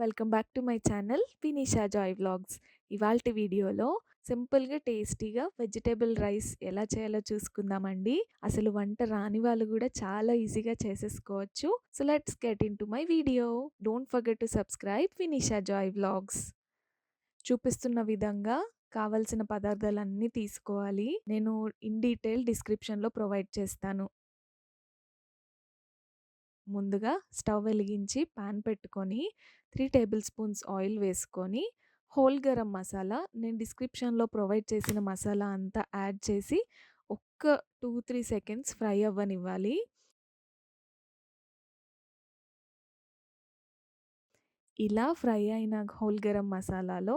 Welcome back to my channel Vinisha Joy vlogs. ఇవాల్టి వీడియోలో సింపుల్గా టేస్టీగా వెజిటేబుల్ రైస్ ఎలా చేయాలో చూసుకుందామండి. అసలు వంట రాని వాళ్ళు కూడా చాలా ఈజీగా చేసేసుకోవచ్చు. So let's get into my video. Don't forget to subscribe Vinisha Joy vlogs. చూపిస్తున్న విధంగా కావలసిన పదార్థాలన్నీ తీసుకోవాలి. నేను ఇన్ డీటెయిల్ డిస్క్రిప్షన్లో ప్రొవైడ్ చేస్తాను. ముందుగా స్టవ్ వెలిగించి పాన్ పెట్టుకొని త్రీ టేబుల్ స్పూన్స్ ఆయిల్ వేసుకొని హోల్ గరం మసాలా నేను డిస్క్రిప్షన్లో ప్రొవైడ్ చేసిన మసాలా అంతా యాడ్ చేసి ఒక్క టూ త్రీ సెకండ్స్ ఫ్రై అవ్వనివ్వాలి. ఇలా ఫ్రై అయిన హోల్ గరం మసాలాలో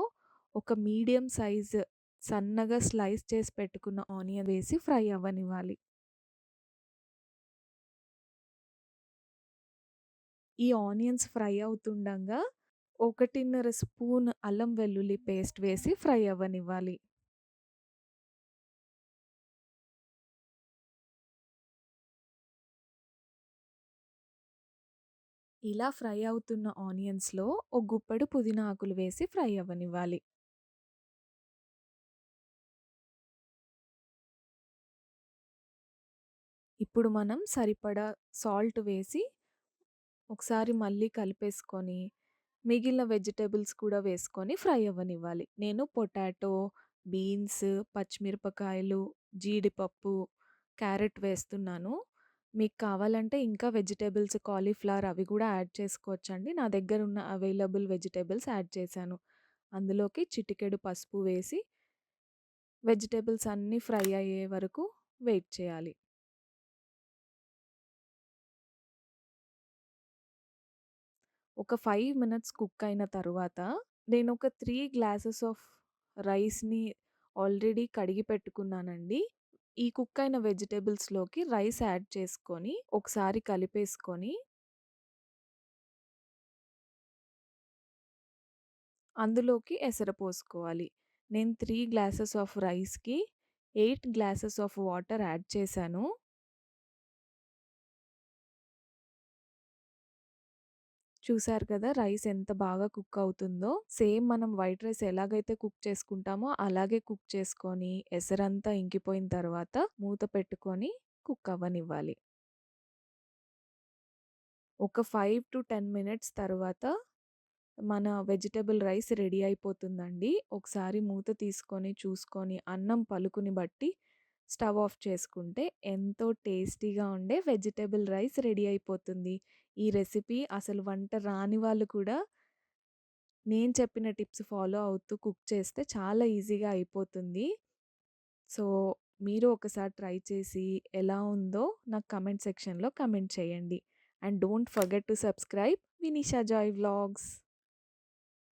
ఒక మీడియం సైజ్ సన్నగా స్లైస్ చేసి పెట్టుకున్న ఆనియన్ వేసి ఫ్రై అవ్వనివ్వాలి. ఈ ఆనియన్స్ ఫ్రై అవుతుండగా ఒకటిన్నర స్పూన్ అల్లం వెల్లుల్లి పేస్ట్ వేసి ఫ్రై అవ్వనివ్వాలి. ఇలా ఫ్రై అవుతున్న ఆనియన్స్లో ఒక గుప్పెడు పుదీనా ఆకులు వేసి ఫ్రై అవ్వనివ్వాలి. ఇప్పుడు మనం సరిపడా సాల్ట్ వేసి ఒకసారి మళ్ళీ కలిపేసుకొని మిగిలిన వెజిటేబుల్స్ కూడా వేసుకొని ఫ్రై అవ్వనివ్వాలి. నేను పొటాటో బీన్స్ పచ్చిమిరపకాయలు జీడిపప్పు క్యారెట్ వేస్తున్నాను. మీకు కావాలంటే ఇంకా వెజిటేబుల్స్ కాలీఫ్లవర్ అవి కూడా యాడ్ చేసుకోవచ్చండి. నా దగ్గర ఉన్న అవైలబుల్ వెజిటేబుల్స్ యాడ్ చేశాను. అందులోకి చిటికెడు పసుపు వేసి వెజిటేబుల్స్ అన్నీ ఫ్రై అయ్యే వరకు వెయిట్ చేయాలి. ఒక ఫైవ్ మినిట్స్ కుక్ అయిన తర్వాత నేను ఒక త్రీ గ్లాసెస్ ఆఫ్ రైస్ని ఆల్రెడీ కడిగి పెట్టుకున్నానండి. ఈ కుక్ అయిన వెజిటేబుల్స్లోకి రైస్ యాడ్ చేసుకొని ఒకసారి కలిపేసుకొని అందులోకి ఎసర పోసుకోవాలి. నేను త్రీ గ్లాసెస్ ఆఫ్ రైస్కి eight glasses of water add చేశాను. చూసారు కదా! రైస్ ఎంత బాగా కుక్ అవుతుందో. సేమ్ మనం వైట్ రైస్ ఎలాగైతే కుక్ చేసుకుంటామో అలాగే కుక్ చేసుకొని ఎసరంతా ఇంకిపోయిన తర్వాత మూత పెట్టుకొని కుక్ అవ్వనివ్వాలి. ఒక ఫైవ్ టు టెన్ మినిట్స్ తర్వాత మన వెజిటబుల్ రైస్ రెడీ అయిపోతుందండి. ఒకసారి మూత తీసుకొని చూసుకొని అన్నం పలుకుని బట్టి స్టవ్ ఆఫ్ చేసుకుంటే ఎంతో టేస్టీగా ఉండే వెజిటేబుల్ రైస్ రెడీ అయిపోతుంది. ఈ రెసిపీ అసలు వంట రాని వాళ్ళు కూడా నేను చెప్పిన టిప్స్ ఫాలో అవుతూ కుక్ చేస్తే చాలా ఈజీగా అయిపోతుంది. సో మీరు ఒకసారి ట్రై చేసి ఎలా ఉందో నాకు కమెంట్ సెక్షన్లో కమెంట్ చేయండి. And don't forget to subscribe Vinisha Joy vlogs.